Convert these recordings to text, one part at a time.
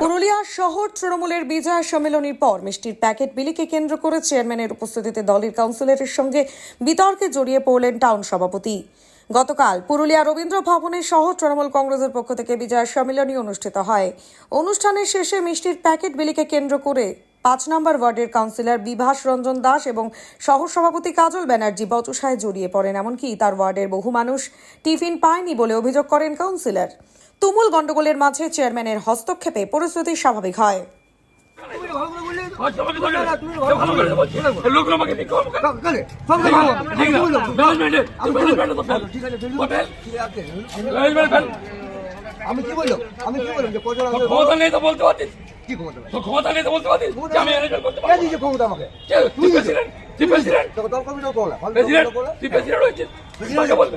পুরুলিয়া শহর তৃণমূলের বিজয় সম্মেলনের পর মিষ্টির প্যাকেট বিলিকে কেন্দ্র করে চেয়ারম্যানের উপস্থিতিতে দলের কাউন্সিলরের সঙ্গে বিতর্কে জড়িয়ে পড়লেন টাউন সভাপতি। গতকাল পুরুলিয়া রবীন্দ্র ভবনে সহ তৃণমূল কংগ্রেসের পক্ষ থেকে বিজয় সম্মেলনী অনুষ্ঠিত হয়। অনুষ্ঠানের শেষে মিষ্টির প্যাকেট বিলিকে কেন্দ্র করে পাঁচ নম্বর ওয়ার্ডের কাউন্সিলর বিভাস রঞ্জন দাস এবং শহর সভাপতি কাজল ব্যানার্জি বচসায় জড়িয়ে পড়েন, এমনকি তার ওয়ার্ডের বহু মানুষ টিফিন পায়নি বলে অভিযোগ করেন কাউন্সিলর। তুমুল গন্ডগোলের মাঝে চেয়ারম্যানের হস্তক্ষেপে পরিস্থিতি স্বাভাবিক হয়। লোক আমাকে আমি কি বললাম? আমি কি বললাম যে আসবে? নেই তো বলতে পারতিস? কি ক্ষমতা তো ক্ষমতা নেই তো বলতে পারতিস? আমি ম্যানেজমেন্ট করতে কে পারব ক্ষমতা আমাকে? তুই প্রেসিডেন্ট তুই প্রেসিডেন্ট তোকে দল কবি দল কোলা প্রেসিডেন্ট তুই প্রেসিডেন্ট হয়েছিস? কাকে বলবে?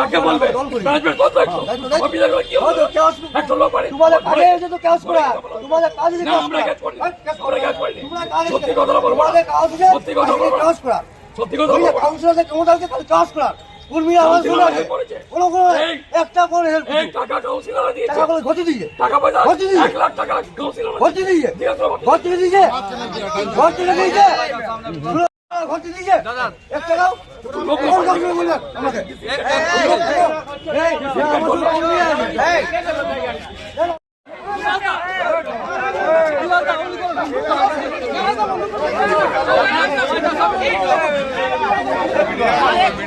কাকে বলবে? ম্যানেজমেন্ট কত একশো। অফিসার হলে কি হয়তো হবে? লোক পারে তোমাদের কাজে এসে তো chaos করা তোমাদের কাজ না আমরা কাজ করি হ্যাঁ, আমরা কাজ করি সত্যি কথা বলব। কাজ সত্যি কথা বলব। না। করা। সত্যি কথা বলব। না। কাউন্সিলরদের ক্ষমতা আছে খালি চাষ কর্মীরা আমার শুনে করেছে। কোনো কোনো একটা করে হেল্প এই টাকা কাউন্সিলর দিয়েছে টাকা করে ঘটি দিয়ে টাকা পয়সা ঘটি দিয়ে এক লাখ টাকা কাউন্সিলর ঘটি দিয়ে দিয়েছে ঘর থেকে দিয়েছে ঘর দিয়েছে এক টাকাও আমাকে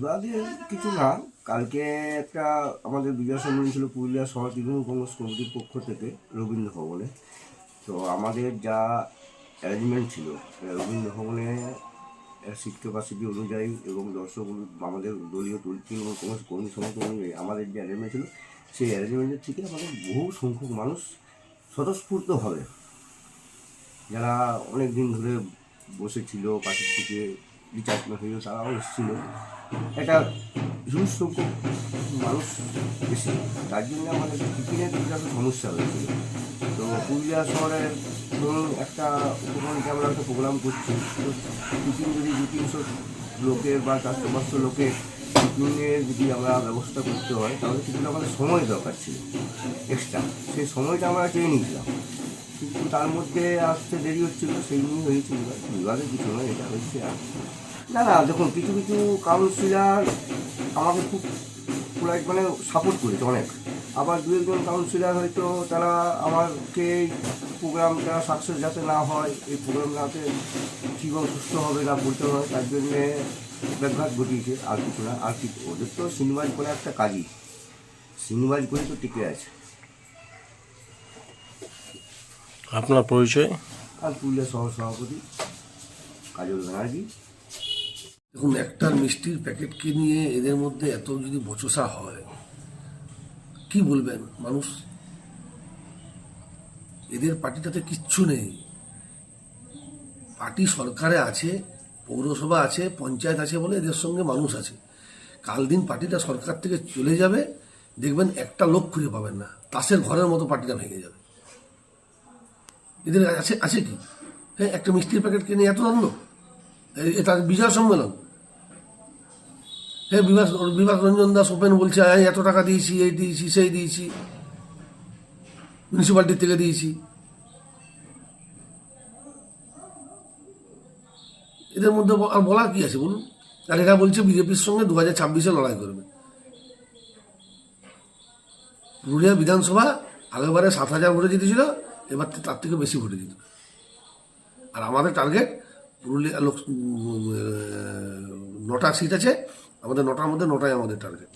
বিবাদের কিছু না। কালকে একটা আমাদের বিজয় সম্মেলন ছিল পুরুলিয়া শহর তৃণমূল কংগ্রেস কমিটির পক্ষ থেকে রবীন্দ্র ভবনে। তো আমাদের যা অ্যারেঞ্জমেন্ট ছিল, রবীন্দ্র ভবনে ক্যাপাসিটি অনুযায়ী এবং দর্শক আমাদের দলীয় তৃণমূল কংগ্রেস কর্মী সমর্থন অনুযায়ী আমাদের যে অ্যারেঞ্জমেন্ট ছিল, সেই অ্যারেঞ্জমেন্টের থেকে আমাদের বহু সংখ্যক মানুষ স্বতঃস্ফূর্তভাবে যারা অনেক দিন ধরে বসেছিল পাশের থেকে রিচার্জমেন্ট হয়েছিল তারাও এসেছিল। একটা হিউজ সংখ্যক মানুষ বেশি তার জন্য আমাদের টিফিনের একটা সমস্যা হয়েছিল। তো পুরুলিয়া শহরে ধরুন একটা উপকরণকে আমরা একটা প্রোগ্রাম করছি। তো টিফিন যদি দু তিনশো লোকের বা চারশো পাঁচশো লোকের টিফিনের যদি আমরা ব্যবস্থা করতে হয়, তাহলে কিছুটা আমাদের সময় দরকার ছিল। এক্সট্রা সেই সময়টা আমরা চেয়ে নিয়েছিলাম। কিন্তু তার মধ্যে আসতে দেরি হচ্ছিল সেই নিয়ে হয়েছিল বিবাদের কিছু নয় এটা হচ্ছে আর না না দেখুন কিছু কিছু কাউন্সিলার আমাকে খুব পুরো মানে সাপোর্ট করেছে অনেক। আবার দু একজন কাউন্সিলার হয়তো তারা আমাকে প্রোগ্রামটা সাকসেস যাতে না হয় এই প্রোগ্রাম যাতে ঠিকভাবে সুস্থ হবে না করতে হয় তার জন্যে ব্যাঘাত ঘটিয়েছে আর কিছু না। আর কি ওদের তো সিনেমাজ করে একটা কাজই। সিনেমাজ করে তো টিকে আছে। আপনার পরিচয়? আর পুরুলিয়া সভাপতি কাজল ব্যানার্জি। দেখুন, একটা মিষ্টির প্যাকেটকে নিয়ে এদের মধ্যে এত যদি বচসা হয়, কি বলবেন মানুষ? এদের পার্টিটাতে কিচ্ছু নেই। পার্টি সরকারে আছে, পৌরসভা আছে, পঞ্চায়েত আছে বলে এদের সঙ্গে মানুষ আছে। কাল দিন পার্টিটা সরকার থেকে চলে যাবে, দেখবেন একটা লোক খুঁজে পাবেন না। তাসের ঘরের মতো পার্টিটা ভেঙে যাবে। এদের আছে আছে কি? হ্যাঁ একটা মিষ্টির প্যাকেট নিয়ে এত এ- এটা বিজয় সম্মেলন। হ্যাঁ বিভাস বিভাস রঞ্জন দাস ওপেন বলছে হ্যাঁ এত টাকা দিয়েছি, এই দিয়েছি, সেই দিয়েছি। মিউনিসিপ্যালিটি থেকে দিয়েছি। এদের মধ্যে আর বলার কি আছে বলুন? আর এরা বলছে বিজেপির সঙ্গে দু হাজার ছাব্বিশে লড়াই করবে। পুরুলিয়া বিধানসভা আগেবারে সাত হাজার ভোটে জিতেছিল এবার তার থেকে বেশি ভোটে জিতবে। আর আমাদের টার্গেট পুরুলিয়া লোক নটা সিট আছে। আমাদের নটার মধ্যে নটাই আমাদের টার্গেট